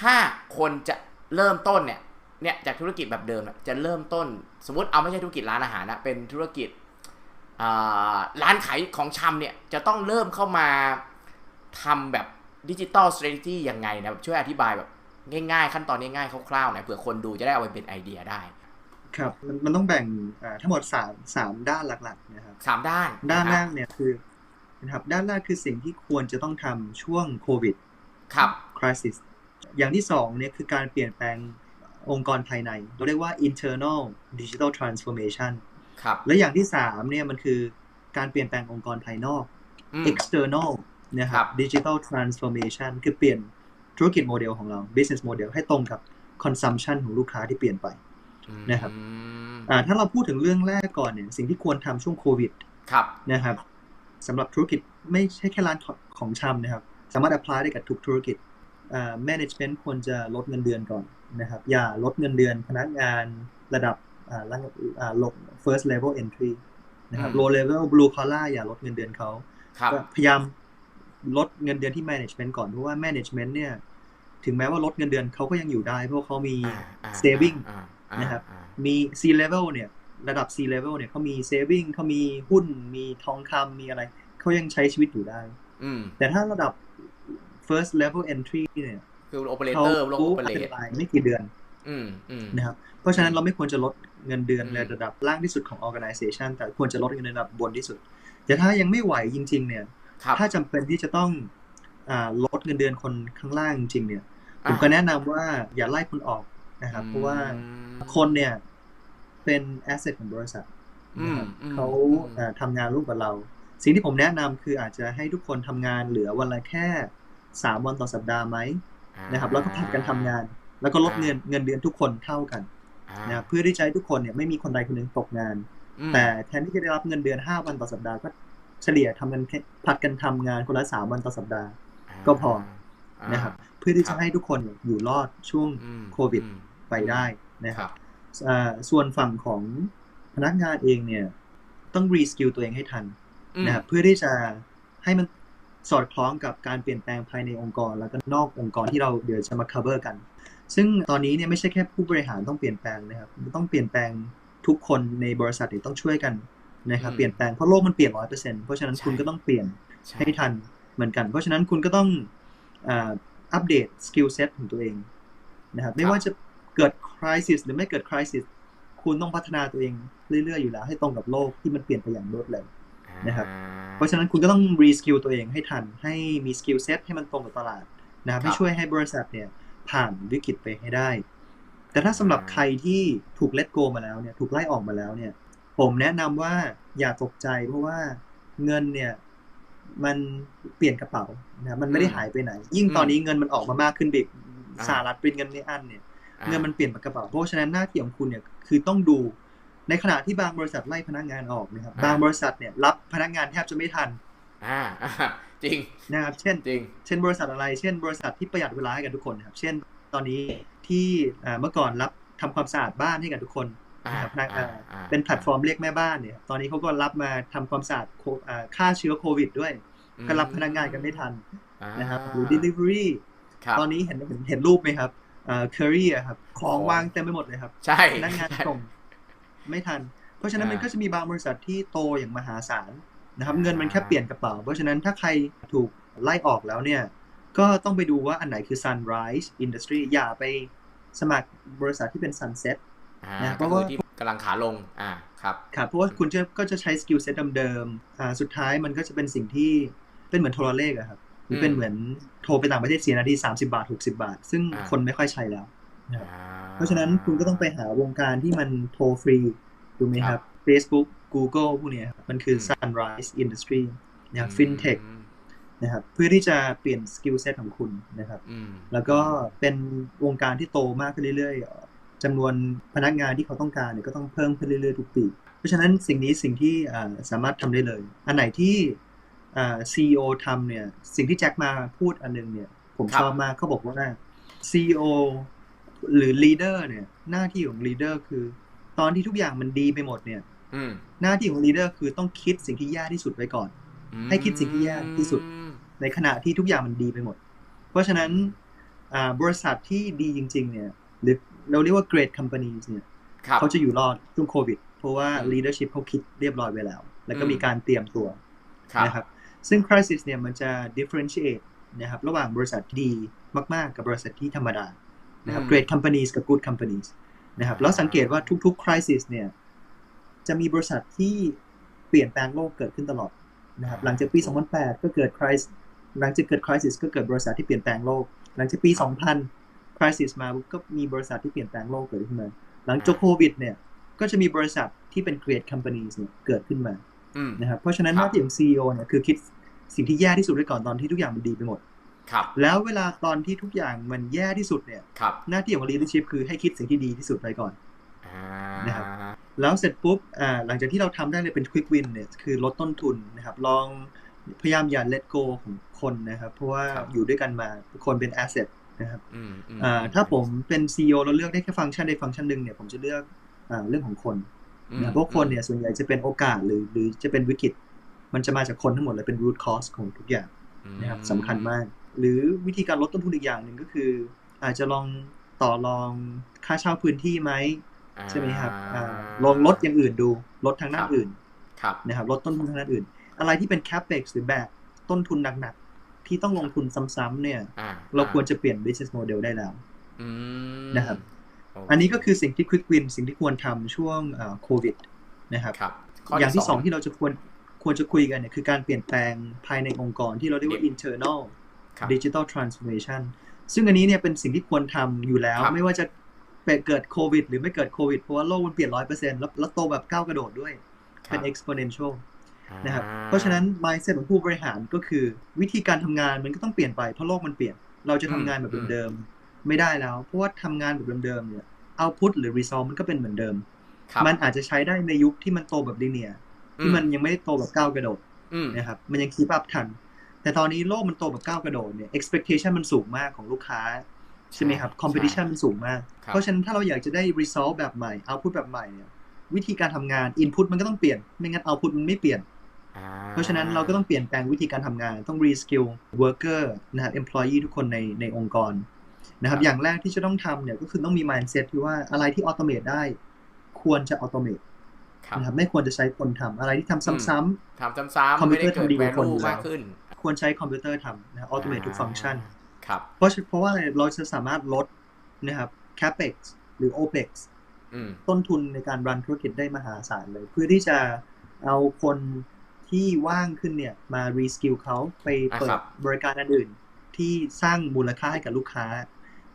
ถ้าคนจะเริ่มต้นเนี่ยเนี่ยจากธุรกิจแบบเดิมอะจะเริ่มต้น สมมติเอาไม่ใช่ธุรกิจร้านอาหารนะเป็นธุรกิจอ่าร้านขายของชำเนี่ยจะต้องเริ่มเข้ามาทำแบบดิจิตอลสตร a t e g y ยังไงนะแบบช่วยอธิบายแบบง่ายๆ ขั้นตอนง่ายๆคร่าวๆหน่อยเผื่อคนดูจะได้เอาไปเป็นไอเดียได้ ครับมันมันต้องแบ่งอ่าทั้งหมดสามสามด้านหลักๆนะครับสามด้านด้านนะแรครับกเนี่ยคือนะครับด้านแรกคือสิ่งที่ควรจะต้องทำช่วงโควิดครับ crisis อย่างที่สองเนี่ยคือการเปลี่ยนแปลงองค์กรภายใน เราเรียกว่า internal digital transformation ครับและอย่างที่สามเนี่ยมันคือการเปลี่ยนแปลงองค์กรภายนอกอืม external นะคครัรับบ digital transformation คือเปลี่ยนธุรกิจโมเดลของเรา business model ให้ตรงกับ consumption ของลูกค้าที่เปลี่ยนไปนะครับอืมอ่าถ้าเราพูดถึงเรื่องแรกก่อนเนี่ยสิ่งที่ควรทำช่วงโควิดครับนะครับสำหรับธุรกิจไม่ใช่แค่ร้านของชำนะครับ สามารถ apply ได้กับทุกธุรกิจ อ่า management ควรจะลดเงินเดือนก่อนนะครับ อย่าลดเงินเดือนพนักงานระดับอ่าระดับอ่าลง first level entry นะครับอืม low level blue collar อย่าลดเงินเดือนเขาครับก็พยายามลดเงินเดือนที่ management ก่อน เพราะว่า management เนี่ย ถึงแม้ว่าลดเงินเดือนเขาก็ยังอยู่ได้ เพราะเขามีอ่าอ่า saving อ่าอ่านะครับอ่ามี C level เนี่ย ระดับ C level เนี่ยเขามี saving เขามีหุ้น มีทองคำมีอะไร เขายังใช้ชีวิตอยู่ได้อืมแต่ถ้าระดับ first level entry เนี่ยคือโอเปอเรเขาเตอร์โลกโอเปอาจเรจะตตายไม่กี่เดือนอืมอืมนะครับเพราะฉะนั้นเราไม่ควรจะลดเงินเดือนอืมในระดับล่างที่สุดของ organization แต่ควรจะลดเงินเดือนระดับบนที่สุด แต่ถ้ายังไม่ไหวจริง ๆ เนี่ยครับถ้าจำเป็นที่จะต้องอ่าลดเงินเดือนคนข้างล่างจริง ๆ เนี่ย ผมอ่าก็แนะนำว่าอย่าไล่คนออกนะครับ เพราะว่าอืมคนเนี่ยเป็น asset ของบริษัทอืมนะครับอืมเขาอืมเอ่อทำงานร่วมกับเรา สิ่งที่ผมแนะนำคืออาจจะให้ทุกคนทำงานเหลือวันละแค่ สามวันต่อสัปดาห์ไหมนะครับแล้วก็ผัดกันทำงาน แล้วก็ลดเงินเงินเดือนทุกคนเท่ากันอ่านะครับเพื่อที่จะให้ทุกคนเนี่ยไม่มีคนใดคนหนึ่งตกงานอืมแต่แทนที่จะได้รับเงินเดือนห้าวันต่อสัปดาห์ก็เฉลี่ยทำกันแค่ผัดกันทำงานคนละสามวันต่อสัปดาห์ ก็พออ่านะครับเพื่อที่ครัจะบให้ทุกคนอยู่รอดช่วงอืมโควิดอืมไปได้นะคครัรับบอ่าส่วนฝั่งของพนักงานเองเนี่ยต้องรีสกิลตัวเองให้ทันอืมนะครับเพื่อที่จะให้มัน สอดคล้องกับการเปลี่ยนแปลงภายในองค์กร แล้วก็นอกองค์กรที่เราเดี๋ยวจะมา cover กัน ซึ่งตอนนี้เนี่ยไม่ใช่แค่ผู้บริหารต้องเปลี่ยนแปลงนะครับต้องเปลี่ยนแปลงทุกคนในบริษัทเนี่ยต้องช่วยกันนะครับอืมเปลี่ยนแปลงเพราะโลกมันเปลี่ยนร้อยเปอร์เซ็นต์เพราะฉะนั้นใช่คุณก็ต้องเปลี่ยนใช่ให้ทันเหมือนกัน เพราะฉะนั้นคุณก็ต้องอ่าอัปเดตสกิลเซ็ตของตัวเองนะครับไม่ว่าจะเกิดคริสิสหรือไม่เกิดคริสิสคุณต้องพัฒนาตัวเองเรื่อยๆอยู่แล้วให้ตรงกับโลกที่มันเปลี่ยนไปอย่างรวดเร็ว นะครับอ่าเพราะฉะนั้นคุณก็ต้องรีสกิลตัวเองให้ทัน ให้มีสกิลเซ็ตให้มันตรงกับตลาดนะครับครับให้ช่วยให้บริษัทเนี่ยผ่านวิกฤตไปให้ได้ แต่ถ้าสำหรับใครที่ถูกเล t โกมาแล้วเนี่ย ถูกไล่ออกมาแล้วเนี่ย ผมแนะนำว่าอย่าตกใจเพราะว่าเงินเนี่ยมันเปลี่ยนกระเป๋านะมันไม่ได้หายไปไหน ยิ่งตอนนี้เงินมันออกมามากขึ้นบิกสหรัฐปรินเงินไม่อั้นเนี่ยอ่าเงินมันเปลี่ยนมากระเป๋าเพราะฉะนั้นหน้าที่ของคุณเนี่ยคือต้องดู ในขณะที่บางบริษัทไล่พนักงานออกนะครับอ่าบางบริษัทเนี่ยรับพนักงานแทบจะไม่ทันอ่าอ่าจริงนะครับ เช่นจริง เช่นบริษัทอะไร เช่น บริษัทที่ประหยัดเวลาให้กับทุกคนนะครับ เช่น ตอนนี้ที่อ่าเมื่อก่อนรับทำความสะอาดบ้านให้กับทุกคนอ่านะครับพนักอ่าอ่าอ่าเป็นแพลตฟอร์มเรียกแม่บ้านเนี่ย ตอนนี้เขาก็รับมาทำความสะอาดโคอ่าฆ่าเชื้อโควิดด้วย ก็รับพนักงานกันไม่ทันอ่านะครับหรือ delivery ครับตอนนี้เห็นเห็นเห็นรูปไหมครับอ่า curry อะครับของของวางเต็มไปหมดเลยครับ ใช่พนักงานใช่ส่ง ไม่ทัน เพราะฉะนั้นมันอ่าก็จะมีบางบริษัทที่โตอย่างมหาศาลนะครับ เงินมันแค่เปลี่ยนกระเป๋า เพราะฉะนั้นถ้าใครถูกไล่ออกแล้วเนี่ย ก็ต้องไปดูว่าอันไหนคือ sunrise industry อย่าไปสมัครบริษัทที่เป็น sunset อ่านะเพก็ราะคือว่าที่กำลังขาลงอ่าครับครับเพราะว่าคุณจะก็จะใช้สกิลเซ็ตเดิมๆอ่าสุดท้ายมันก็จะเป็นสิ่งที่เป็นเหมือนโทรเลขอะครับหรือเป็นอืมเหมือนโทรไปต่างประเทศเสียนาที30บาท60บาท ซึ่งอ่าคนไม่ค่อยใช้แล้วอ่า เพราะฉะนั้นคุณก็ต้องไปหาวงการที่มันโทรฟรีถูกไหมคครัรับบ Facebook Google พวกเนี้ยครับมันคืออืม sunrise industry นะครับอืม fintech นะครับเพื่อที่จะเปลี่ยนสกิลเซ็ตของคุณนะครับอืมแล้วก็เป็นวงการที่โตมากขึ้นเรื่อยๆเอ่อจำนวนพนักงานที่เขาต้องการเนี่ยก็ต้องเพิ่มขึ้นเรื่อยๆทุกปี เพราะฉะนั้นสิ่งนี้สิ่งที่อ่าสามารถทำได้เลย อันไหนที่อ่า CEO ทำเนี่ยสิ่งที่แจ็คมาพูดอันนึงเนี่ยผมครับชอบมากเขาบอกว่า CEO หรือ leader เนี่ย หน้าที่ของ leader คือ ตอนที่ทุกอย่างมันดีไปหมดเนี่ยอืมหน้าที่ของ leader คือต้องคิดสิ่งที่แย่ที่สุดไว้ก่อน ให้คิดสิ่งที่แย่ที่สุดอืมในขณะที่ทุกอย่างมันดีไปหมด เพราะฉะนั้นอ่าบริษัทที่ดีจริง ๆ เนี่ย หรือเราเรียกว่า great companies เนี่ยครับเขาจะอยู่รอดช่วงโควิด เพราะว่าอืม leadership เขาคิดเรียบร้อยไว้แล้ว แล้วก็อืมมีการเตรียมตัวครับนะครับ ซึ่ง crisis เนี่ยมันจะ differentiate นะครับ ระหว่างบริษัทที่ดีมาก ๆ กับบริษัทที่ธรรมดา นะครับอืม great companies กับ good companies นะครับ แล้วสังเกตว่าทุกๆ crisis เนี่ย จะมีบริษัทที่เปลี่ยนแปลงโลกเกิดขึ้นตลอดนะครับ หลังจากปี 2008 ก็เกิด crisis หลังจากเกิด crisis ก็เกิดบริษัทที่เปลี่ยนแปลงโลก หลังจากปี 2000 crisis มาปุ๊บก็มีบริษัทที่เปลี่ยนแปลงโลกเกิดขึ้นมา หลังจากโควิด เนี่ย ก็จะมีบริษัทที่เป็น great companies เนี่ยเกิดขึ้นมาอืมนะครับ เพราะฉะนั้นคหรับน้าที่ของ CEO เนี่ยคือคิดสิ่งที่แย่ที่สุดไว้ก่อนตอนที่ทุกอย่างมันดีไปหมด ครับ แล้วเวลาตอนที่ทุกอย่างมันแย่ที่สุดเนี่ยครับหน้าที่ของ leadership คือให้คิดสิ่งที่ดีที่สุดไปก่อนอ่านะครับแล้วเสร็จปุ๊บอ่าหลังจากที่เราทำได้เลยเป็น quick win เนี่ยคือลดต้นทุนนะครับ ลองพยายามอย่า let go ของคนนะครับ เพราะว่าอยู่ด้วยกันมาทุกคนเป็น asset นะครับอืมอืมอ่าถ้าผมเป็น CEO เราเลือกได้แค่ฟังก์ชันใดฟังก์ชันหนึ่งเนี่ยผมจะเลือกอ่าเรื่องของคนอืมนะเพราะคนเนี่ยส่วนใหญ่จะเป็นโอกาสหรือหรือจะเป็นวิกฤต มันจะมาจากคนทั้งหมดเลยเป็น root cause ของทุกอย่างอืมนะครับสำคัญมาก หรือวิธีการลดต้นทุนอีกอย่างหนึ่งก็คือ อาจจะลองต่อรองค่าเช่าพื้นที่ไหมอ่าใช่ไหมครับอ่าลองลดอย่างอื่นดูลดทางด้าคนรับอื่นครับนะครับลดต้นทุนทางด้านอื่น อะไรที่เป็น capex หรือแบกต้นทุนหนักๆ ที่ต้องลงทุนซ้ำๆเนี่ยอ่าเราควรจะเปลี่ยน business model ได้แล้วอืมนะครับโเคอันนี้ก็คือสิ่งที่ quick win สิ่งที่ควรทำช่วงโควิดนะครับครับข้อย่างที่สองที่เราจะควรควรจะคุยกันเนี่ยคือการเปลี่ยนแปลงภายในองค์กรที่เราเรียกว่า internal ครับ digital transformation ซึ่งอันนี้เนี่ยเป็นสิ่งที่ควรทำอยู่แล้วครับไม่ว่าจะเกิดโควิด หรือไม่เกิดโควิด เพราะว่าโลกมันเปลี่ยนร้อยเปอร์เซ็นต์แล้วแล้วโตแบบก้าวกระโดดด้วยครับเป็น exponential นะครับอ่เพราะฉะนั้น mindset ของผู้บริหารก็คือวิธีการทำงานมันก็ต้องเปลี่ยนไปเพราะโลกมันเปลี่ยน เราจะทำงานแบบเดิมๆไม่ได้แล้ว เพราะว่าทำงานแบบเดิมๆเนี่ย output หรือ result มันก็เป็นเหมือนเดิมครับมันอาจจะใช้ได้ในยุคที่มันโตแบบ linear ที่มันยังไม่ได้โตแบบก้าวกระโดดอืมนะครับมันยังคีปอัพทัน แต่ตอนนี้โลกมันโตแบบก้าวกระโดดเนี่ย expectation มันสูงมากของลูกค้า ใช่ไหมครับ competition มันสูงมากครับเพราะฉะนั้นถ้าเราอยากจะได้ result แบบใหม่ output แบบใหม่เนี่ยวิธีการทำงาน input มันก็ต้องเปลี่ยน ไม่งั้น output มันไม่เปลี่ยนอ่เพราะฉะนั้นเราก็ต้องเปลี่ยนแปลงวิธีการทำงาน ต้อง reskill worker นะครับ employee ทุกคนในในองค์กรนะครับอย่างแรกที่จะต้องทำเนี่ยก็คือต้องมี mindset ที่ว่าอะไรที่ automate ได้ ควรจะ automate ครับนะครับไม่ควรจะใช้คนทำอะไรที่ทำซ้ำๆทำซ้ำคอมๆพิไม่วเตอได้ร์เกิดทำดีกว่าคน value อยู่แล้วมากขึ้น ควรใช้คอมพิวเตอร์ทำนะออโตเมททุกฟังก์ชันครับเพราะเพราะว่าอะไรเราจะสามารถลดนะครับ capex หรือ opex อืมต้นทุนในการรันธุรกิจได้มหาศาลเลย เพื่อที่จะเอาคนที่ว่างขึ้นเนี่ยมา reskill เขาไปเปิอะครัดบบริการอันอื่น ที่สร้างมูลค่าให้กับลูกค้า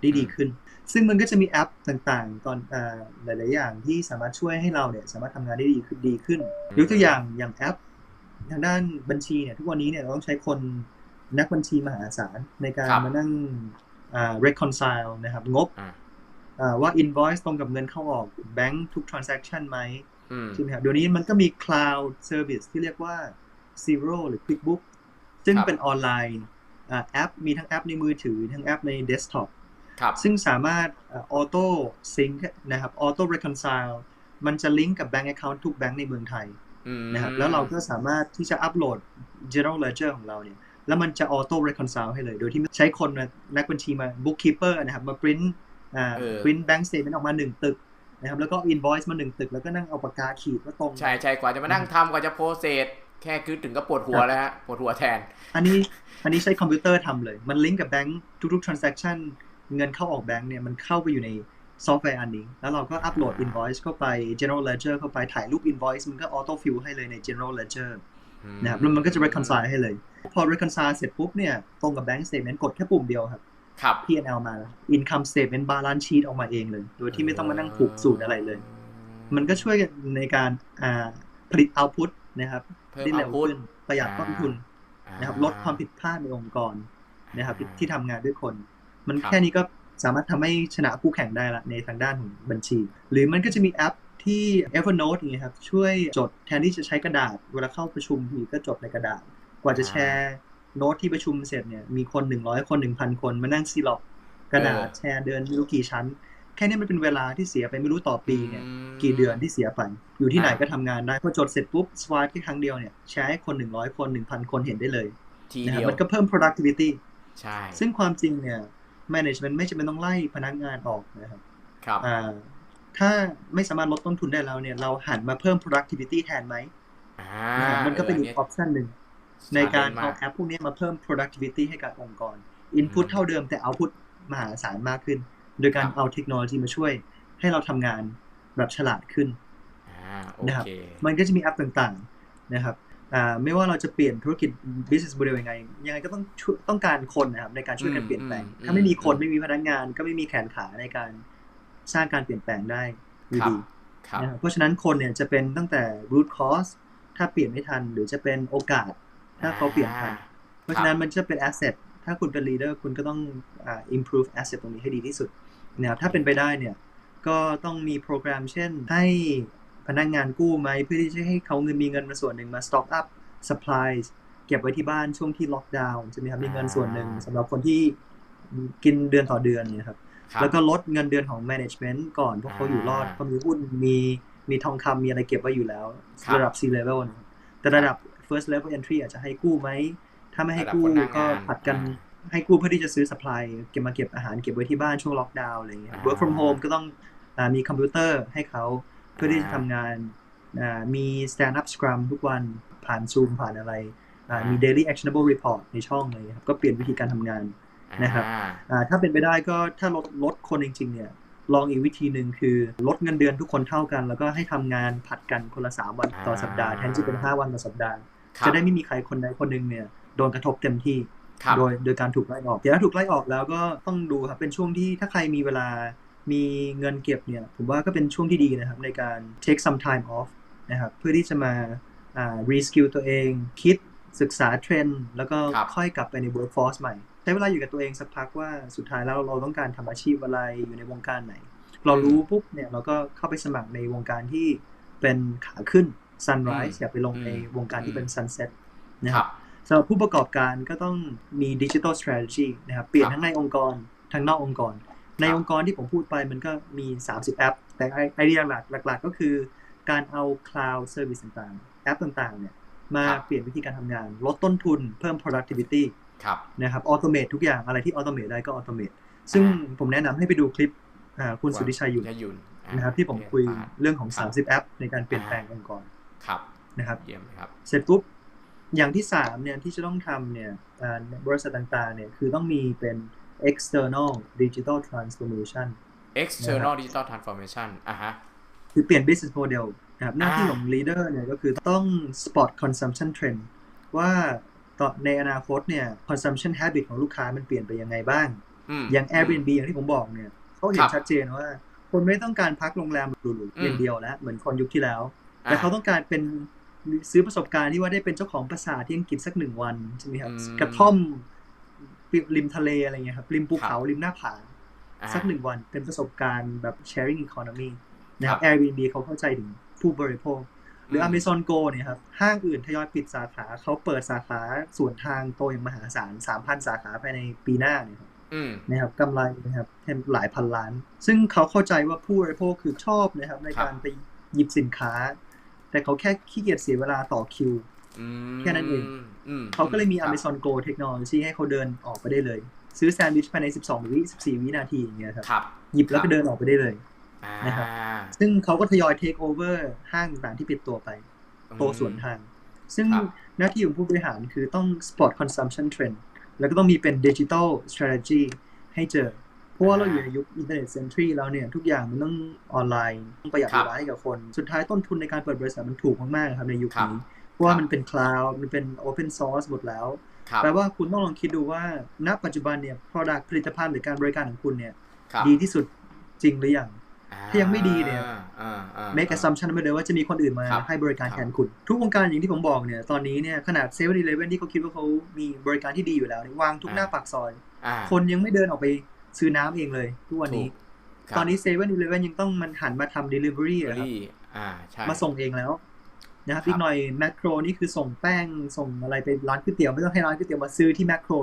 ได้ดีอืมขึ้น ซึ่งมันก็จะมีแอปต่างๆ ตอนอ่าหลาย ๆ อย่างที่สามารถช่วยให้เราเนี่ยสามารถทำงานได้ดีขึ้นดีขึ้น ยกตัวอย่างอย่างแอป ทางด้านบัญชีเนี่ยทุกวันนี้เนี่ยเราต้องใช้คนนักบัญชีมหาศาลในการครับมานั่งอ่า reconcile นะครับ งบอ่าอ่าว่า invoice ตรงกับเงินเข้าออกแบงค์ทุก transaction ไหมอืมใช่ไหมครับเดี๋ยวนี้มันก็มี cloud service ที่เรียกว่า zero หรือ quickbook ซึ่งครับเป็นออนไลน์อ่าแอป มีทั้งแอปในมือถือ ทั้งแอปใน desktop ครับซึ่งสามารถออโต้ซิงค์นะครับออโต้ reconcile มันจะลิงก์กับ bank account ทุกแบงค์ในเมืองไทยอืม นะครับแล้วเราก็สามารถที่จะอัปโหลด general ledger ของเราเนี่ยแล้วมันจะ auto reconcile ให้เลย โดยที่ไม่ใช้คนมานักบัญชีมา bookkeeper นะครับ มา print อ่าเออ print bank statement ออกมาหนึ่งตึกนะครับ แล้วก็ invoice มาหนึ่งตึก แล้วก็นั่งเอาปากกาขีดว่าตรง ใช่ใช่กว่าจะมานั่งทำกว่าจะโพสเซสแค่คือถึงก็ปวดหัวแล้วฮะ ปวดหัวแทน อันนี้ อันนี้ใช้คอมพิวเตอร์ทำเลย มันลิงก์กับแบงค์ทุกๆ transaction เงินเข้าออกแบงค์เนี่ย มันเข้าไปอยู่ใน ซอฟต์แวร์อันนี้ แล้วเราก็อัปโหลด invoice เข้าไป general ledger เข้าไปถ่ายรูป invoice มันก็ auto fill ให้เลยใน general ledger นะครับแล้วมันก็จะ reconcile ให้เลย พอ reconcile เสร็จปุ๊บเนี่ยตรงกับ bank statement กดแค่ปุ่มเดียวครับครับ P&L มา income statement balance sheet ออกมาเองเลย โดยที่ไม่ต้องมานั่งผูกสูตรอะไรเลย มันก็ช่วยในการอ่าผลิต output นะครับเพิ่มได้เร็ว output ขึ้นประหยัดต้นทุนอ่านะครับลดความผิดพลาดในองค์กรนะครับที่ที่ทำงานด้วยคน มันครับแค่นี้ก็ สามารถทำให้ชนะคู่แข่งได้ละในทางด้านของบัญชี หรือมันก็จะมีแอปที่ Evernote อย่างเงี้ยครับช่วยจดแทนที่จะใช้กระดาษ เวลาเข้าประชุมทีก็จดในกระดาษ กว่าจะแชร์โน้ตที่ประชุมเสร็จเนี่ยมีคน 100 คน 1,000 คนมานั่งซีล็อกกระดาษแชร์เดินไม่รู้กี่ชั้น แค่นี้มันเป็นเวลาที่เสียไปไม่รู้ต่อปีเนี่ยมกี่เดือนที่เสียไปอยู่ที่ไหนอ่าก็ทำงานได้พอจดเสร็จปุ๊บสวายแค่ครั้งเดียวเนี่ยแชร์ให้คน 100 คน 1,000 คนเห็นได้เลยทีนะคเดีรับยวมันก็เพิ่ม productivity ใช่ซึ่งความจริงเนี่ย management ไม่จำเป็นต้องไล่พนักงานออกนะครับครับอ่าถ้าไม่สามารถลดต้นทุนได้แล้วเนี่ย เราหันมาเพิ่ม productivity แทนไหมอ่านะครับมันก็เป็นอีกอ option หนึ่งในการมเอาแอปพวกนี้มาเพิ่ม productivity ให้กับองค์กร input อืมเท่าเดิมแต่ output มหาศาลมากขึ้น โดยการครับเอาเทคโนโลยีมาช่วย ให้เราทำงานแบบฉลาดขึ้นอ่าโอนะครับเคมันก็จะมีแอปต่างๆนะครับอ่า ไม่ว่าเราจะเปลี่ยนธุรกิจ business model ยังไง ยังไงก็ต้องช่วยต้องการคนนะครับในการช่วยกันอืมเปลี่ยนแปลงอืมถ้าไม่มีคนอืมไม่มีพนักงาน ก็ไม่มีแขนขาในการสร้างการเปลี่ยนแปลงได้อยู่ครับดีครับนะครับเพราะฉะนั้นคนเนี่ยจะเป็นตั้งแต่ root cause ถ้าเปลี่ยนไม่ทัน หรือจะเป็นโอกาส ถ้าเขาเปลี่ยนทันอ่าเพราะฉะนั้นมันจะเป็น asset ถ้าคุณเป็น leader คุณก็ต้องอ่า improve asset ตรงนี้ให้ดีที่สุดนะครับถ้าเป็นไปได้เนี่ยก็ต้องมีโปรแกรมเช่นให้ พนักงานกู้ไหมเพื่อที่จะให้เขาเงินมีเงินมาส่วนหนึ่งมา stock up supplies เก็บไว้ที่บ้านช่วงที่ล็อกดาวน์จะมีครับมีเงินส่วนหนึ่งสำหรับคนที่กินเดือนต่อเดือนเนี่ยครับครับแล้วก็ลดเงินเดือนของ management ก่อนเพราะเขาอยู่รอดอ่าเขามีหุ้นมีมีทองคำมีอะไรเก็บไว้อยู่แล้วครับระดับ C level นะครับแต่ระดับ first level entry อาจจะให้กู้ไหมถ้าไม่ให้ระดับกู้คนหน้างานก็ผัดกันอ่าให้กู้เพื่อที่จะซื้อ supply เก็บมาเก็บอาหารเก็บไว้ที่บ้านช่วงล็อกดาวน์อะไรอย่างเงี้ยอ่า work from home ก็ต้องอามีคอมพิวเตอร์ให้เขา เพื่อที่จะทำงานอ่ามี stand up scrum ทุกวันผ่าน Zoom ผ่านอะไรอ่ามี daily actionable report ในช่องเลยครับก็เปลี่ยนวิธีการทำงานนะครับอ่าอ่าถ้าเป็นไปได้ก็ถ้าลดลดคนจริงๆเนี่ยลองอีกวิธีหนึ่งคือลดเงินเดือนทุกคนเท่ากัน แล้วก็ให้ทำงานผัดกันคนละ 3 วันต่อสัปดาห์แทนที่เป็น 5 วันต่อสัปดาห์ครับจะได้ไม่มีใครคนใดคนหนึ่งเนี่ยโดนกระทบเต็มที่ครับโดยโดยการถูกไล่ออกแต่ถ้าถูกไล่ออกแล้วก็ต้องดูครับเป็นช่วงที่ถ้าใครมีเวลา มีเงินเก็บเนี่ยผมว่าก็เป็นช่วงที่ดีนะครับ ในการ take some time off นะครับเพื่อที่จะมาอ่า reskill ตัวเอง คิดศึกษาเทรนด์แล้วก็ครับค่อยกลับไปใน workforce ใหม่ใช้เวลาอยู่กับตัวเองสักพักว่าสุดท้ายแล้วเราต้องการทำอาชีพอะไรอยู่ในวงการไหน เรารู้ปุ๊บเนี่ยเราก็เข้าไปสมัครในวงการที่เป็นขาขึ้น sunrise อืมอย่าไปลงในวงการที่เป็น sunset นะคครัรับบสำหรับผู้ประกอบการก็ต้องมี digital strategy นะครับเปลี่ยนครับทั้งในองค์กร ทั้งนอกองค์กร ในองค์กรที่ผมพูดไปมันก็มี 30 แอป แต่ไอไอเดียหลักหลัก ๆ ก็คือการเอา cloud service ต่างๆ แอปต่างๆ เนี่ยมาครับเปลี่ยนวิธีการทำงาน ลดต้นทุนเพิ่ม productivity ครับนะครับ automate ทุกอย่างอะไรที่ automate ได้ก็ automate ซึ่งอ่าผมแนะนำให้ไปดูคลิปอ่าคุณสุทธิชัยอยู่ยยุนอ่านะครับที่ผมคุยอ่าเรื่องของครับ30 แอป ในการเปลี่ยนแปลงองค์กรครับนะครับเยี่ยมเลยครับ เสร็จปุ๊บอย่างที่สามเนี่ยที่จะต้องทำเนี่ยอ่าบริษัทต่างๆเนี่ยคือต้องมีเป็น external digital transformation external digital transformation อะฮะ คือเปลี่ยน business model นะครับหน้าที่อ่าของ leader เนี่ยก็คือต้อง spot consumption trend ว่าต่อในอนาคตเนี่ย consumption habit ของลูกค้ามันเปลี่ยนไปยังไงบ้างอืมอย่าง Airbnb อย่างที่ผมบอกเนี่ยเขาเห็ครันบชัดเจนว่า คนไม่ต้องการพักโรงแรมหรูอืๆมอย่างเดียวแล้ว เหมือนคนยุคที่แล้ว แต่อ่เขาต้องการเป็นซื้อประสบการณ์ที่ว่าได้เป็นเจ้าของปราสาทที่อังกฤษสักหนึ่งวันใช่ไหมครับอืมกระท่อม ริมทะเลอะไรเงี้ยครับริมภูเขาครับริมหน้าผาอ่าสักหนึ่งวันเป็นประสบการณ์แบบ sharing economy นะคครัรับบ Airbnb เขาเข้าใจถึงผู้บริโภค หรือม Amazon Go เนี่ยครับ ห้างอื่นทยอยปิดสาขา เขาเปิดสาขาส่วนทางโตอย่างมหาศาล3,000สาขาภายในปีหน้าเนี่ยครับอืมนะครับกำไรนะครับแทบหลายพันล้าน ซึ่งเขาเข้าใจว่าผู้บริโภคคือชอบนะครับในครับการไปหยิบสินค้า แต่เขาแค่ขี้เกียจเสียเวลาต่อคิวอืม แค่นั้นเองอืมเขาก็เลยมีครับ Amazon Go Technology ให้เขาเดินออกไปได้เลย ซื้อแซนด์วิชภายใน 12 วิ14 วินาทีอย่างเงี้ยครับครับหยิบแล้วครัก็บเดินออกไปได้เลยอ่านะครับซึ่งเขาก็ทยอย take over ห้างต่างๆที่ปิดตัวไป โตสวนทาง ซึ่งครับหน้าที่ของผู้บริหารคือต้อง spot consumption trend แล้วก็ต้องมีเป็น digital strategy ให้เจอ เพราะว่าเราอยู่ในยุค internet century แล้วเนี่ย ทุกอย่างมันต้องออนไลน์ ต้องประหยัดครัเวบลาให้กับคน สุดท้ายต้นทุนในการเปิดบริษัทมันถูกมากๆครับในยุค ครับนี้เพราะว่าครับมันเป็น cloud มันเป็น open source หมดแล้วครับแปลว่าคุณต้องลองคิดดูว่า ณ ปัจจุบันเนี่ย product ผลิตภัณฑ์หรือการบริการของคุณเนี่ยครับดีที่สุดจริงหรือยังอ่ถ้ายังไม่ดีเนี่ยอ่าอ่า make assumption ไปเลยว่าจะมีคนอื่นมาครับให้บริการครับแทนคุณ ทุกวงการอย่างที่ผมบอกเนี่ย ตอนนี้เนี่ย ขนาด7 e เ e ่ e ที่เขาคิดว่าเขามีบริการที่ดีอยู่แล้วเนี่ยวางทุกหน้าปากซอยอ่าคนยังไม่เดินออกไปซื้อน้ำเองเลย ทุกวันนี้ถูกครับตอนนี้7 e เ e ่ e ยังต้องมันหันมาทำ delivery อะครับรีอ่าใช่มาส่งเองแล้ว นะครับครับอีกหน่อยแมคโครนี่คือส่งแป้งส่งอะไรไปร้านก๋วยเตี๋ยวไม่ต้องให้ร้านก๋วยเตี๋ยวมาซื้อที่แมคโคร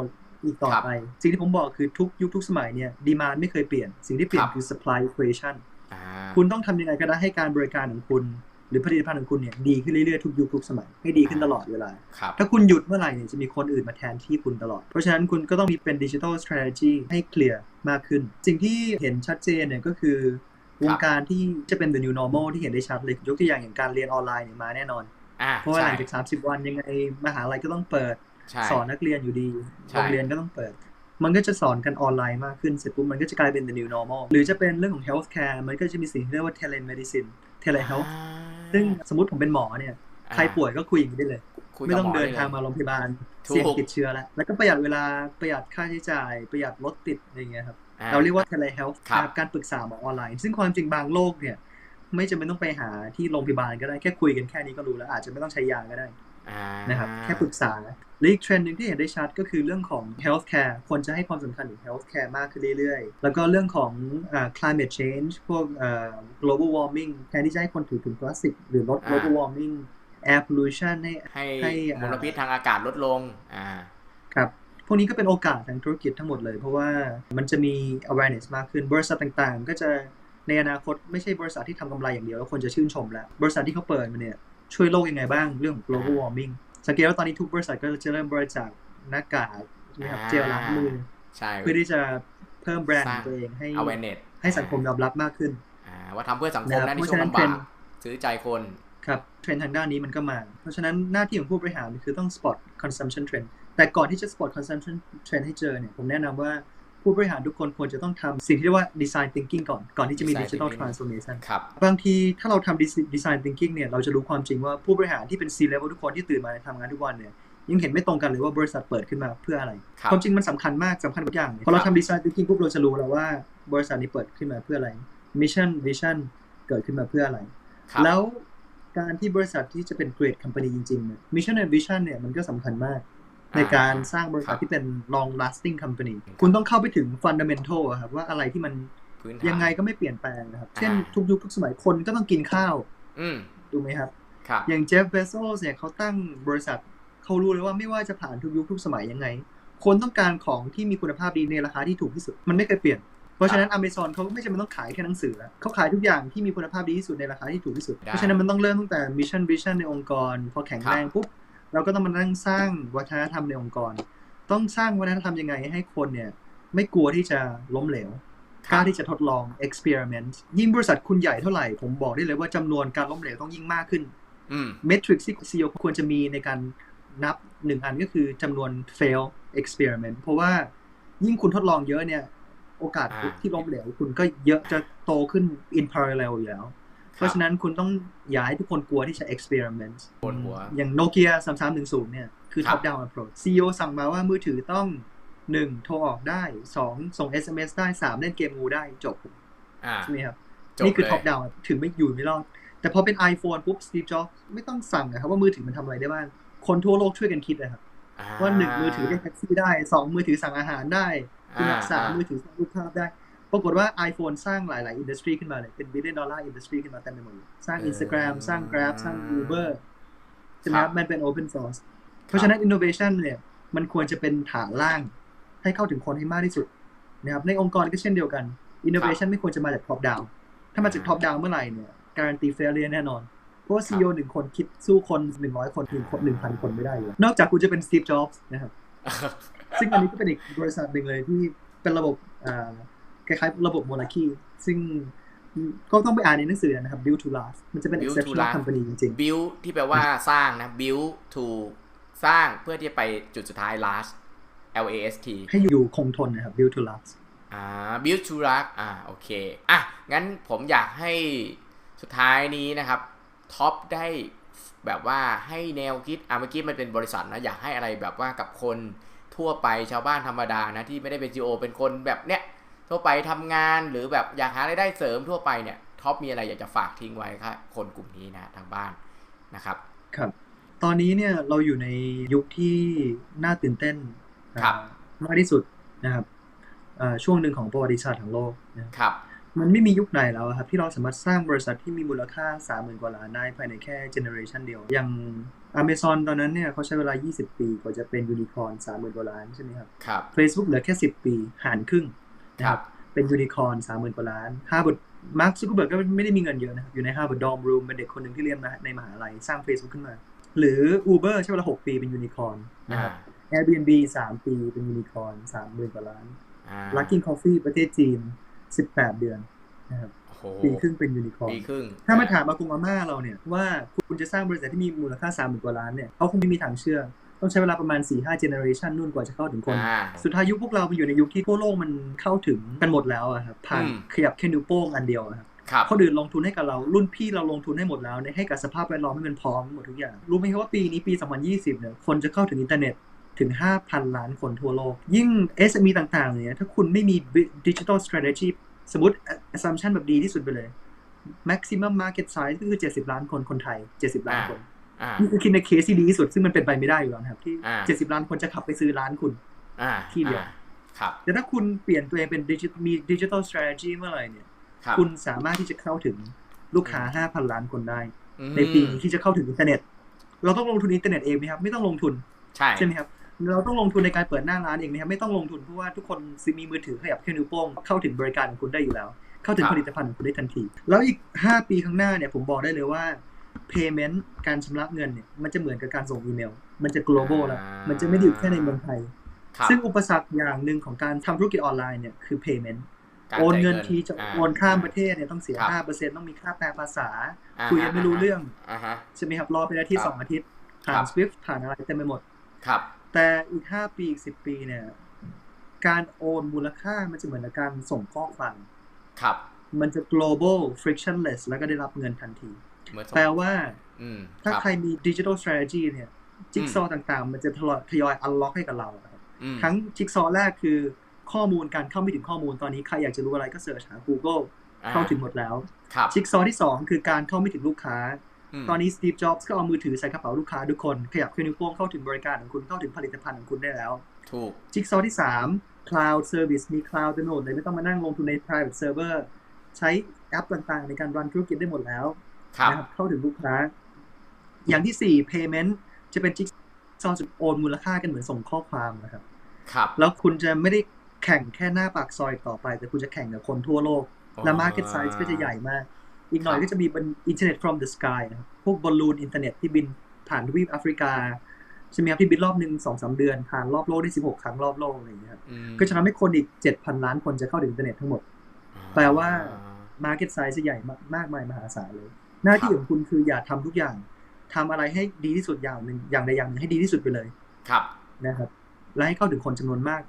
อีกต่อไป สิ่งที่ผมบอกคือทุกยุคทุกสมัยเนี่ยดีมานไม่เคยเปลี่ยน สิ่งที่เปลี่ยนคือ supply equation อ่าคุณต้องทำยังไงก็ได้ให้การบริการของคุณ หรือผลิตภัณฑ์ของคุณเนี่ยดีขึ้นเรื่อยๆทุกยุคทุกสมัยให้ดีขึ้นตลอดเวลาครับถ้าคุณหยุดเมื่อไหร่เนี่ยจะมีคนอื่นมาแทนที่คุณตลอด เพราะฉะนั้นคุณก็ต้องมีเป็นดิจิทัล strategy ให้เคลียร์มากขึ้น สิ่งที่เห็นชัดเจนเนี่ยก็คือ วงการที่จะเป็น the new normal ที่เห็นได้ชัดเลยยกตัวอย่างอย่างการเรียนออนไลน์เนี่ยมาแน่นอนอ่าเพราะว่าหใช่ลังจาก30วันยังไงมหาลัยก็ต้องเปิดใช่สอนนักเรียนอยู่ดีใช่โรงเรียนก็ต้องเปิด มันก็จะสอนกันออนไลน์มากขึ้นเสร็จปุ๊บมันก็จะกลายเป็น the new normal หรือจะเป็นเรื่องของ healthcare มันก็จะมีสิ่งที่เรียกว่า telemedicine telehealth อ่าซึ่งสมมติผมเป็นหมอเนี่ยใครป่วยก็คุยอย่างนี้ได้เลยคุยไม่กับต้องหเดินลยทางมาโรงพยาบาลถูกเสี่ยงติดเชื้อแล้วแล้วก็ประหยัดเวลาประหยัดค่าใช้จ่าย ประหยัดรถติดอะไรเงี้ยครับอ่ เราเรียกว่า telehealth ครับนะครับการปรึกษาหมอออนไลน์ ซึ่งความจริงบางโรคเนี่ย ไม่จำเป็นต้องไปหาที่โรงพยาบาลก็ได้แค่คุยกันแค่นี้ก็รู้แล้ว อาจจะไม่ต้องใช้ยาก็ได้อ่านะครับแค่ปรึกษาและอีกเทรนด์หนึ่งที่เห็นได้ชัดก็คือเรื่องของ healthcare ควรจะให้ความสำคัญกับ healthcare มากขึ้นเรื่อยๆ แล้วก็เรื่องของอ่า climate change พวกอ่า global warming แทนที่จะให้คนถือถุงพลาสติกหรือลด global warming air pollution ให้ให้ให้มลพิษทางอากาศลดลงอ่าครับพ วกนี้ก็เป็นโอกาสทางธุรกิจทั้งหมดเลย เพราะว่ามันจะมี awareness มากขึ้น บริษัทต่างๆ ก็จะในอนาคตไม่ใช่บริษัทที่ทำกำไรอย่างเดียวแล้วคนจะชื่นชมแล้ว บริษัทที่เขาเปิดมาเนี่ยช่วยโลกยังไงบ้างเรื่องของ global warming สังเกตว่าตอนนี้ทุกบริษัทก็จะเริ่มบริจาคหน้ากากใช่ไหมครับอ่าเจลล้างมือใช่เพื่อที่จะเพิ่มแบรนด์สขร้าองงตัวเองให้ awareness ให้สังคมยอมรับมากขึ้นอ่าว่าทำเพื่อสังคมนะครับนะในเพราะช่วงฉะนั้นลำบากเทรนด์ซื้อใจคนครับเทรนด์ทางด้านนี้มันก็มา เพราะฉะนั้นหน้าที่ของผู้บริหารคือต้อง spot consumption trend แต่ก่อนที่จะ spot consumption trend ให้เจอเนี่ยผมแนะนำว่าผู้บริหารทุกคนควรจะต้องทำสิ่งที่เรียกว่า design thinking ก่อน ก่อนที่จะมี Design digital thinking transformation ครับบางทีถ้าเราทำ desi- design thinking เนี่ยเราจะรู้ความจริงว่าผู้บริหารที่เป็น C level ทุกคนที่ตื่นมาทำงานทุกวันเนี่ยยังเห็นไม่ตรงกันเลยว่าบริษัทเปิดขึ้นมาเพื่ออะไรครับความจริงมันสำคัญมากสำคัญกว่าอย่างเลยพอเราทำ design thinking ปุ๊บเราจะรู้แล้วว่าบริษัทนี้เปิดขึ้นมาเพื่ออะไร mission vision เกิดขึ้นมาเพื่ออะไรครับแล้วการที่บริษัทที่จะเป็น great company จริงๆเนี่ย mission and vision เนี่ยมันก็สำคัญมาก ในการสร้างบริษัทที่เป็น long lasting company คุณต้องเข้าไปถึง fundamental อะครับว่าอะไรที่มันพื้นฐานยังไงก็ไม่เปลี่ยนแปลงนะครับ เช่นอ่าทุกยุคทุกสมัยคนก็ต้องกินข้าวอืมดูไหมครับครับ อย่างเจฟเบโซสเนี่ยเขาตั้งบริษัทเขารู้เลยว่าไม่ว่าจะผ่านทุกยุคทุกสมัยยังไง คนต้องการของที่มีคุณภาพดีในราคาที่ถูกที่สุด มันไม่เคยเปลี่ยน เพราะฉะนั้น Amazon เขาไม่จำเป็นต้องขายแค่หนังสือแล้วเขาขายทุกอย่างที่มีคุณภาพดีที่สุดในราคาที่ถูกที่สุดได้เพราะฉะนั้นมันต้องเริ่มตั้งแต่ Mission Vision ในองค์กร พอแข็งแรงปุ๊บ เราก็ต้องมานั่งสร้างวัฒนธรรมในองค์กร ต้องสร้างวัฒนธรรมยังไงให้คนเนี่ย ไม่กลัวที่จะล้มเหลวกล้าที่จะทดลอง experiment ยิ่งบริษัทคุณใหญ่เท่าไหร่ ผมบอกได้เลยว่าจำนวนการล้มเหลวต้องยิ่งมากขึ้นอืมเมทริกซ์ที่ CEO ควรจะมีในการนับหนึ่งอันก็คือจำนวน fail experiment เพราะว่ายิ่งคุณทดลองเยอะเนี่ย โอกาสอ่าที่ล้มเหลวคุณก็เยอะจะโตขึ้น in parallel อยู่แล้ว เพราะฉะนั้นคุณต้องอย่าให้ทุกคนกลัวที่จะ experiment ปวดหัว อย่างโนเกีย3310เนี่ย คือครับ top down approach CEO สั่งมาว่ามือถือต้อง 1. โทรออกได้ 2. ส่ง SMS ได้ 3. เล่นเกมงูได้จบอ่าใช่ไหมครับจบนี่คือเลย top down ถึงไม่อยู่ไม่รอด แต่พอเป็น iPhone ปุ๊บ Steve Jobs ไม่ต้องสั่งนะครับว่ามือถือมันทำอะไรได้บ้าง คนทั่วโลกช่วยกันคิดนะครับอ่ว่าหนึ่งมือถือเรียกแท็กซี่ได้สองมือถือสั่งอาหารได้คุณอ่าสามอ่ามือถือสร้างรูปภาพได้ ปรากฏว่า iPhone สร้างหลาย ๆ อินดัสทรีขึ้นมาเลย เป็น billion dollar industry ขึ้นมาเต็มไปหมดเลยสร้าง Instagram สร้าง Grab สร้าง Uber ใช่ไหมครับมันเป็น open source เพราะฉะนั้น innovation เนี่ยมันควรจะเป็นฐานล่างให้เข้าถึงคนให้มากที่สุดนะครับในองค์กรก็เช่นเดียวกัน innovation ไม่ควรจะมาจาก top down ถ้ามาจาก top down เมื่อไหร่เนี่ยการันตี failure แน่นอน เพราะว่า CEO หนึ่งคนคิดสู้คนหนึ่งร้อยคนหนึ่งคนหนึ่งพันคนไม่ได้อยู่แล้วนอกจากคุณจะเป็น Steve Jobs นะครับซึ่งอันนี้ก็เป็นอีกบริษัทหนึ่งเลยที่เป็นระบบอ่า คล้ายๆ ระบบโมนาคีซึ่งก็ต้องไปอ่านในหนังสือนะครับ Build to Last มันจะเป็น Build to exceptional last company จริง build ที่แปลว่าสร้างนะ build to สร้างเพื่อที่จะไปจุดสุดท้าย last L A S T ๆให้อยู่คงทนนะครับ Build to Last อ่า build to รักอ่าโอเค อะ งั้นผมอยากให้สุดท้ายนี้นะครับ ท็อปได้แบบว่าให้แนวคิด อะเมื่อกี้มันเป็นบริษัทนะ อยากให้อะไรแบบว่ากับคนทั่วไปชาวบ้านธรรมดานะที่ไม่ได้เป็น CEO เป็นคนแบบเนี้ย ทั่วไปทำงานหรือแบบอยากหารายได้เสริมทั่วไปเนี่ยท็อปมีอะไรอยากจะฝากทิ้งไว้ครับคนกลุ่มนี้นะทางบ้านนะครับ ครับ ตอนนี้เนี่ยเราอยู่ในยุคที่น่าตื่นเต้นครับอ่ามากที่สุดนะครับอ่าช่วงหนึ่งของประวัติศาสตร์ของโลกนะครับครับมันไม่มียุคไหนแล้วอะครับ ที่เราสามารถสร้างบริษัทที่มีมูลค่า 30,000 กว่าล้านได้ภายในแค่เจเนอเรชันเดียว อย่าง Amazon ตอนนั้นเนี่ยเขาใช้เวลา 20 ปีกว่าจะเป็นยูนิคอร์น30,000 กว่าล้านใช่ไหมครับครับ Facebook เหลือแค่ 10 ปีหารครึ่ง นะคครัรับบเป็นยูนิคอร์น30,000กว่าล้าน Harvard มาร์คซูเกอร์เบิร์กก็ไม่ได้มีเงินเยอะนะครับอยู่ใน Harvard Dorm Room เป็นเด็กคนหนึ่งที่เรียนในมหาลัยสร้าง Facebook ขึ้นมา หรือ Uber ใช้เวลา6ปีเป็นยูนิคอร์นนะครับ Airbnb 3ปีเป็นยูนิคอร์น3หมื่นกว่าล้านอ่า Luckin Coffee ประเทศจีน18เดือนนะครับโอ้โหปีครึ่งเป็นยูนิคอร์นปีครึ่ง ถ้ามาถามอากงอาม่าเราเนี่ยว่าคุณจะสร้างบริษัทที่มีมูลค่า3 0,000กว่าล้านเนี่ยเขาคงไม่มีทางเชื่อ ต้องใช้เวลาประมาณ4-5 generation นู่นกว่าจะเข้าถึงคนอ่าสุดท้ายยุคพวกเราไปอยู่ในยุคที่ทั่วโลกมันเข้าถึงกันหมดแล้วอะครับผ่านอืมขยับแค่นิ้วโป้งอันเดียวอะครับครับคนอื่นลงทุนให้กับเรารุ่นพี่เราลงทุนให้หมดแล้วเนี่ยให้กับสภาพแวดล้อมให้มันพร้อมหมดทุกอย่างรู้ไหมครับว่าปีนี้ปี 2020เนี่ยคนจะเข้าถึงอินเทอร์เน็ตถึง 5,000 ล้านคนทั่วโลก ยิ่ง SME ต่างๆเนี่ยถ้าคุณไม่มี digital strategy สมมติ assumption แบบดีที่สุดไปเลย maximum market size ก็คือ 70 ล้านคนคนไทย 70 ล้านคนอ่า นี่คือคิดในเคสที่ดีที่สุดซึ่งมันเป็นไปไม่ได้อยู่แล้วนะครับ ที่อ่า70ล้านคนจะขับไปซื้อร้านคุณอ่าที่เดียวอ่าครับแต่ถ้าคุณเปลี่ยนตัวเองเป็น digi- มี digital strategy เมื่อไหร่เนี่ยครับคุณสามารถที่จะเข้าถึงลูกค้า5,000ล้านคนได้อืมในปีนี้ที่จะเข้าถึงอินเทอร์เน็ต เราต้องลงทุนอินเทอร์เน็ตเองไหมครับ ไม่ต้องลงทุนใช่ใช่ไหมครับเราต้องลงทุนในการเปิดหน้าร้านเองไหมครับไม่ต้องลงทุนเพราะว่าทุกคนมีมือถือขยับแค่นิ้วโป้งเข้าถึงบริการของคุณได้อยู่แล้ว เข้าถึงผลิตภัณฑ์ของคุณได้ทันที แล้วอีก 5 ปีข้างหน้าเนี่ยผมบอกได้เลยว่า payment การชำระเงินเนี่ยมันจะเหมือนกับการส่งอีเมล มันจะ global แล้วมันจะไม่ได้อยู่แค่ในเมืองไทยครับซึ่งอุปสรรคอย่างหนึ่งของการทำธุรกิจออนไลน์เนี่ยคือ payment การโอนจ่ายเงินทีจะาโอนข้ามประเทศเนี่ยต้องเสียครับห้าเปอร์เซ็นต์ต้องมีค่าแปลภาษาอ่าคุยกันไม่รู้เรื่องอ่าฮะใช่ไหมครับรอเป็นอาทิตคย์รับสองอาทิตย์ผ่าครันบ Swift ผ่านอะไรเต็มไปหมดครับ แต่อีกห้าปีอีกสิบปีเนี่ย การโอนมูลค่ามันจะเหมือนกับการส่งข้อความครับ มันจะ global frictionless แล้วก็ได้รับเงินทันทีเหมือนสม แปลว่าอืมถ้ารับใครมี digital strategy เนี่ยจิ๊กซอว์ต่างๆ มันจะทยอยทยอย unlock ให้กับเราครับอืมทั้งจิ๊กซอว์แรกคือข้อมูลการเข้าไม่ถึงข้อมูลตอนนี้ใครอยากจะรู้อะไรก็เสิร์ชหา Google อ่เข้าถึงหมดแล้วครับจิ๊กซอว์ที่ 2 คือการเข้าไม่ถึงลูกค้ามตอนนี้สตีฟจ็อบส์ก็เอามือถือใส่กระเป๋าลูกค้าทุกคน ขยับแค่นิ้วโป้งเข้าถึงบริการของคุณเข้าถึงผลิตภัณฑ์ของคุณได้แล้วถูกจิ๊กซอว์ที่ 3 cloud service มี cloud เต็มไปหมดเลยไม่ต้องมานั่งลงทุนใน private server ใช้แอปต่างๆ ในการรันธุรกิจได้หมดแล้วครับ นะครับเข้าถึงลูกค้า อย่างที่4 payment จะเป็นจิ๊กซอว์จุดโอนมูลค่ากันเหมือนส่งข้อความนะครับครับ แล้วคุณจะไม่ได้แข่งแค่หน้าปากซอยต่อไป แต่คุณจะแข่งกับคนทั่วโลก และ market size ก็จะใหญ่มาก อีกหน่อยครับก็จะมีบน internet from the sky นะครับพวกบอลลูนอินเทอร์เน็ตที่บินผ่านทวีปแอฟริกาใช่ไหมครับที่บินรอบหนึ่งสองสามเดือนผ่านรอบโลกได้สิบหกครั้งรอบโลกอะไรอย่างเงี้ยครับอืมก็จะทำให้คนอีกเจ็ดพันล้านคนจะเข้าถึงอินเทอร์เน็ตทั้งหมด แปลว่า market size จะใหญ่มากมากมายมหาศาลเลย หน้าที่ของคุณคืออย่าทำทุกอย่างทำอะไรให้ดีที่สุดอย่างหนึ่งอย่างใดอย่างหนึ่งให้ดีที่สุดไปเลย ครับนะครับ และให้เข้าถึงคนจำนวนมาก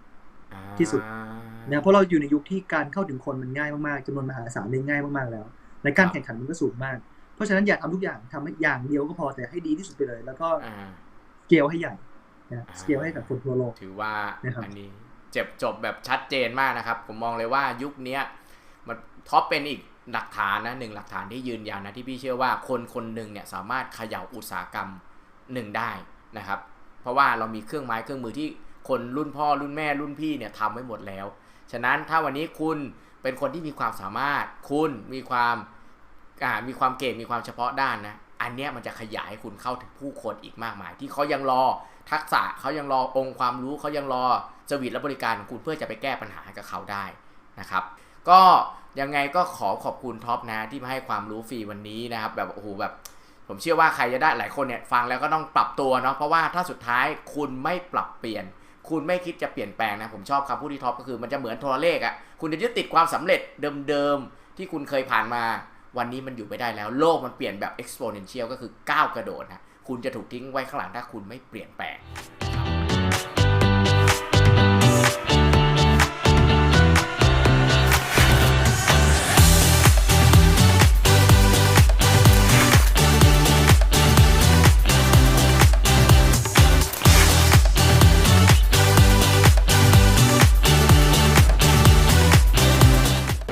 อ่าที่สุดนะเพราะเราอยู่ในยุคที่การเข้าถึงคนมันง่ายมากๆจำนวนมหาศาลเลยง่ายมากๆแล้วและการแข่งขันมันก็สูงมาก เพราะฉะนั้นอย่าทำทุกอย่างทำให้อย่างเดียวก็พอแต่ให้ดีที่สุดไปเลย แล้วก็อ่าสเกลให้ใหญ่นะอ่าสเกลให้กับคนทั่วโลกถือว่านะครับอันนี้เจ็บจบแบบชัดเจนมากนะครับ ผมมองเลยว่ายุคเนี้ยมันท็อปเป็นอีก หลักฐานนะหนึ่งหลักฐานที่ยืนยันนะที่พี่เชื่อว่าคนคนหนึ่งเนี่ยสามารถเขย่าอุตสาหกรรมหนึ่งได้นะครับ เพราะว่าเรามีเครื่องไม้เครื่องมือที่คนรุ่นพ่อรุ่นแม่รุ่นพี่เนี่ยทำไว้หมดแล้ว ฉะนั้นถ้าวันนี้คุณเป็นคนที่มีความสามารถ คุณมีความมีความเก่งมีความเฉพาะด้านนะอันเนี้ยมันจะขยายให้คุณเข้าถึงผู้คนอีกมากมาย ที่เขายังรอทักษะเขายังรอองค์ความรู้เขายังรอสวิตและบริการของคุณเพื่อจะไปแก้ปัญหาให้กับเขาได้นะครับ ก็ ยังไงก็ขอขอบคุณท็อปนะที่มาให้ความรู้ฟรีวันนี้นะครับ แบบโอ้โหแบบ ผมเชื่อว่าใครจะได้หลายคนเนี่ยฟังแล้วก็ต้องปรับตัวเนาะเพราะว่าถ้าสุดท้ายคุณไม่ปรับเปลี่ยน คุณไม่คิดจะเปลี่ยนแปลงนะผมชอบคำพูดที่ท็อปก็คือมันจะเหมือนโทรเลขอะ่ะคุณจะยึดติดความสำเร็จเดิมๆที่คุณเคยผ่านมา วันนี้มันอยู่ไม่ได้แล้ว โลกมันเปลี่ยนแบบ exponential ก็คือก้าวกระโดดนะคุณจะถูกทิ้งไว้ข้างหลังถ้าคุณไม่เปลี่ยนแปลง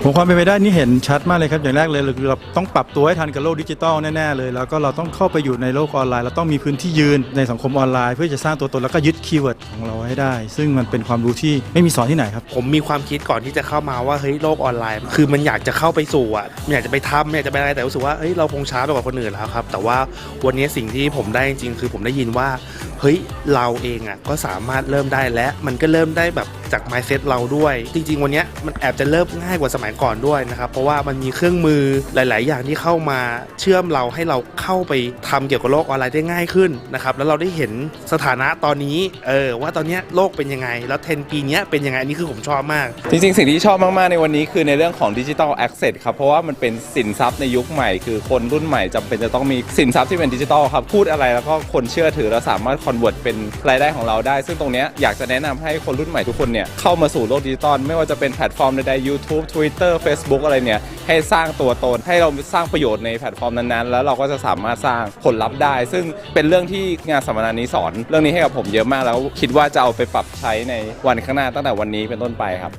ผมความเป็นไปได้นี่เห็นชัดมากเลยครับ อย่างแรกเลยคือเราต้องปรับตัวให้ทันกับโลกดิจิตอลแน่ๆเลย แล้วก็เราต้องเข้าไปอยู่ในโลกออนไลน์เราต้องมีพื้นที่ยืนในสังคมออนไลน์ เพื่อจะสร้างตัวตนแล้วก็ยึดคีย์เวิร์ดของเราให้ได้ ซึ่งมันเป็นความรู้ที่ไม่มีสอนที่ไหนครับ ผมมีความคิดก่อนที่จะเข้ามาว่าเฮ้ยโลกออนไลน์ คือมันอยากจะเข้าไปสู่อะมันอยากจะไปทำอยากจะไปอะไรแต่รู้สึกว่าเฮ้ยเราคงช้าไปกว่าคนอื่นแล้วครับแต่ว่าวันนี้สิ่งที่ผมได้จริงๆคือผมได้ยินว่า เฮ้ยเราเองอะก็สามารถเริ่มได้และมันก็เริ่มได้แบบจาก mindset เราด้วย จริง ๆ วันนี้มันแอบจะเริ่มง่ายกว่าสมัยก่อนด้วยนะครับ เพราะว่ามันมีเครื่องมือหลาย ๆ อย่างที่เข้ามาเชื่อมเราให้เราเข้าไปทำเกี่ยวกับโลกออนไลน์ได้ง่ายขึ้นนะครับแล้วเราได้เห็นสถานะตอนนี้เออว่าตอนนี้โลกเป็นยังไง แล้วเทรนปีนี้เป็นยังไงอันนี้คือผมชอบมาก จริง ๆ สิ่งที่ชอบมาก ๆ ในวันนี้คือในเรื่องของดิจิ t a ลแอ s เซ s ครับเพราะว่ามันเป็นสินทรัพย์ในยุคใหม่ คือคนรุ่นใหม่จำเป็นจะต้องมีสินทรัพย์ที่เป็นดิจิ t a ลครับพูดอะไรแล้วก็คนเชื่อถือแล้วสามารถคอนเวิร์ตเป็นรายได้ของเราได้ ซึ่งตรงนี้อยากจะแนะนำให้คนรุ่นใหม่ทุกคนเนี่ยเข้ามาสู่โลกดิจิตอลไม่ว่าจะเป็นแพลตฟอร์มใดๆ YouTube Twitter Facebook อะไรเนี่ยให้สร้างตัวตน ให้เราสร้างประโยชน์ในแพลตฟอร์มนั้นๆ แล้วเราก็จะสามารถสร้างผลลัพธ์ได้ ซึ่งเป็นเรื่องที่งานสัมมนานี้สอน เรื่องนี้ให้กับผมเยอะมากแล้วคิดว่าจะเอาไปปรับใช้ในวันข้างหน้าตั้งแต่วันนี้เป็นต้นไปครับ